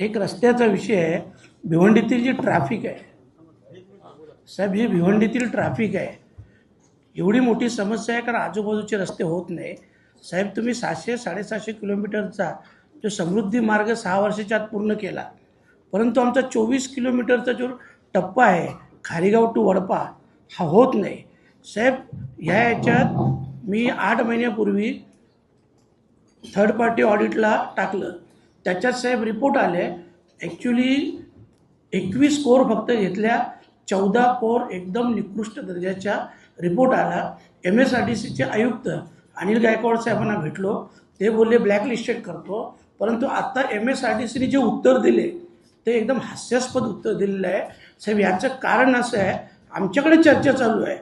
एक रस्त्याचा विषय आहे. भिवंडीतील जी ट्रॅफिक आहे साहेब ही भिवंडीतील ट्रॅफिक आहे. एवढी मोठी समस्या आहे कारण आजूबाजूचे रस्ते होत नाही. साहेब तुम्ही सहाशे साडेसहाशे किलोमीटरचा जो समृद्धी मार्ग सहा वर्षाच्या आत पूर्ण केला परंतु आमचा चोवीस किलोमीटरचा जो टप्पा आहे खारीगाव टू वडपा हा होत नाही. साहेब ह्या याच्यात मी आठ महिन्यापूर्वी थर्ड पार्टी ऑडिटला टाकलं. त्याच्यात साहेब रिपोर्ट आले. ॲक्च्युली एकवीस कोर फक्त घेतल्या. चौदा कोर एकदम निकृष्ट दर्जाच्या रिपोर्ट आला. एम एस आर टी सीचे आयुक्त अनिल गायकवाड साहेबांना भेटलो. ते बोलले ब्लॅकलिस्टेड करतो. परंतु आता एम एस आर टी सीने जे उत्तर दिले ते एकदम हास्यास्पद उत्तर दिलेलं आहे. साहेब याचं कारण असं आहे आमच्याकडे चर्चा चालू आहे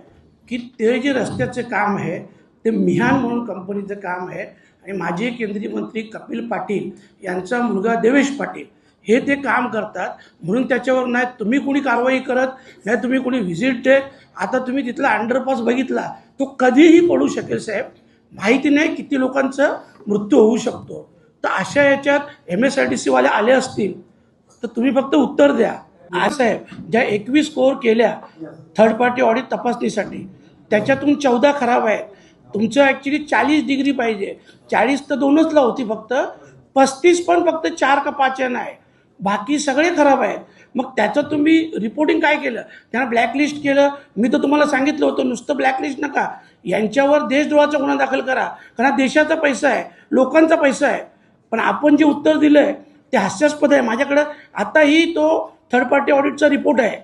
की ते जे रस्त्याचे काम आहे ते मिहान म्हणून कंपनीचं काम आहे. आणि माजी केंद्रीय मंत्री कपिल पाटील यांचा मुलगा देवेश पाटील हे ते काम करतात. म्हणून त्याच्यावर नाही तुम्ही कोणी कारवाई करत नाही तुम्ही कोणी व्हिजिट देत आता तुम्ही तिथला अंडरपास बघितला तो कधीही पडू शकेल साहेब. माहिती नाही किती लोकांचा मृत्यू होऊ शकतो. तर अशा याच्यात एम एस आर टी सीवाले आले असतील तर तुम्ही फक्त उत्तर द्या. असं आहे ज्या एकवीस कोर केल्या थर्ड पार्टी ऑडिट तपासणीसाठी त्याच्यातून चौदा खराब आहेत. तुमचं ॲक्च्युली चाळीस डिग्री पाहिजे. चाळीस तर दोनच होती फक्त. पस्तीस पण फक्त चार का पाच आहे बाकी सगळे खराब आहेत. मग त्याचं तुम्ही रिपोर्टिंग काय केलं? त्यांना ब्लॅकलिस्ट केलं. मी तर तुम्हाला सांगितलं होतं नुसतं ब्लॅकलिस्ट नका. यांच्यावर देशद्रोहाचा गुन्हा दाखल करा. कारण हा देशाचा पैसा आहे लोकांचा पैसा आहे. पण आपण जे उत्तर दिलं आहे ते हास्यास्पद आहे. माझ्याकडं आताही तो थर्ड पार्टी ऑडिटचा रिपोर्ट आहे.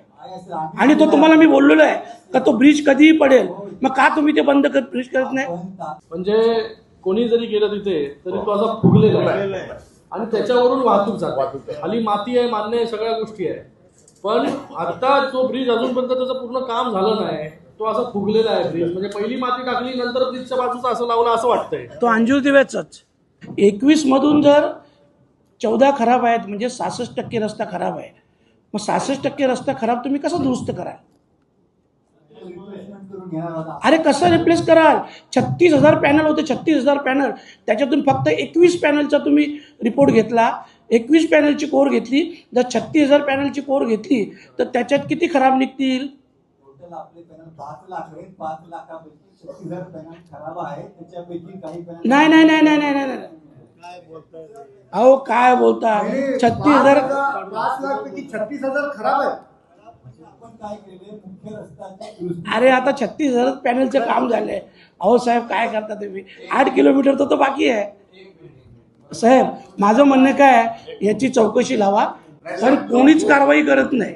आणि तो तुम्हाला मी बोललेलो आहे का तो ब्रिज कधीही पडेल. मग का तुम्ही ते बंद कर ब्रिज करत नाही? म्हणजे कोणी जरी गेलं तिथे तरी तो असा फुगलेला आहे. आणि त्याच्यावरून वाहतूक जाते. खाली माती आहे मान्य आहे सगळ्या गोष्टी आहे. पण आता जो ब्रिज अजूनपर्यंत त्याचं पूर्ण काम झालं नाही तो असा फुगलेला आहे ब्रिज. म्हणजे पहिली माती टाकली नंतर ब्रिजच्या बाजूचा असं लावलं असं वाटतंय. तो अंजूर दिव्याचाच एकवीस मधून जर चौदा खराब आहेत म्हणजे सहासष्ट टक्के रस्ता खराब आहे. मग सहासष्ट टक्के रस्ता खराब तुम्ही कसा दुरुस्त कराल? अरे कसं रिप्लेस कराल? छत्तीस हजार पॅनल होते छत्तीस हजार पॅनल त्याच्यातून फक्त एकवीस पॅनलचा तुम्ही रिपोर्ट घेतला. एकवीस पॅनलची कोर घेतली. जर छत्तीस हजार पॅनलची कोर घेतली तर त्याच्यात किती खराब निघतील? नाही नाही नाही नाही नाही नाही. अहो काय बोलता? छत्तीस हजार पाच लाख पैकी छत्तीस हजार खराब आहे आपण काय केले मुख्य रस्त्याची दुरुस्ती अरे आता छत्तीस हजार पॅनलचं काम झालंय अहो साहेब काय करता तुम्ही? आठ किलोमीटर तर तो बाकी आहे. साहेब माझं म्हणणं काय आहे, याची चौकशी लावा. पण कोणीच कारवाई करत नाही.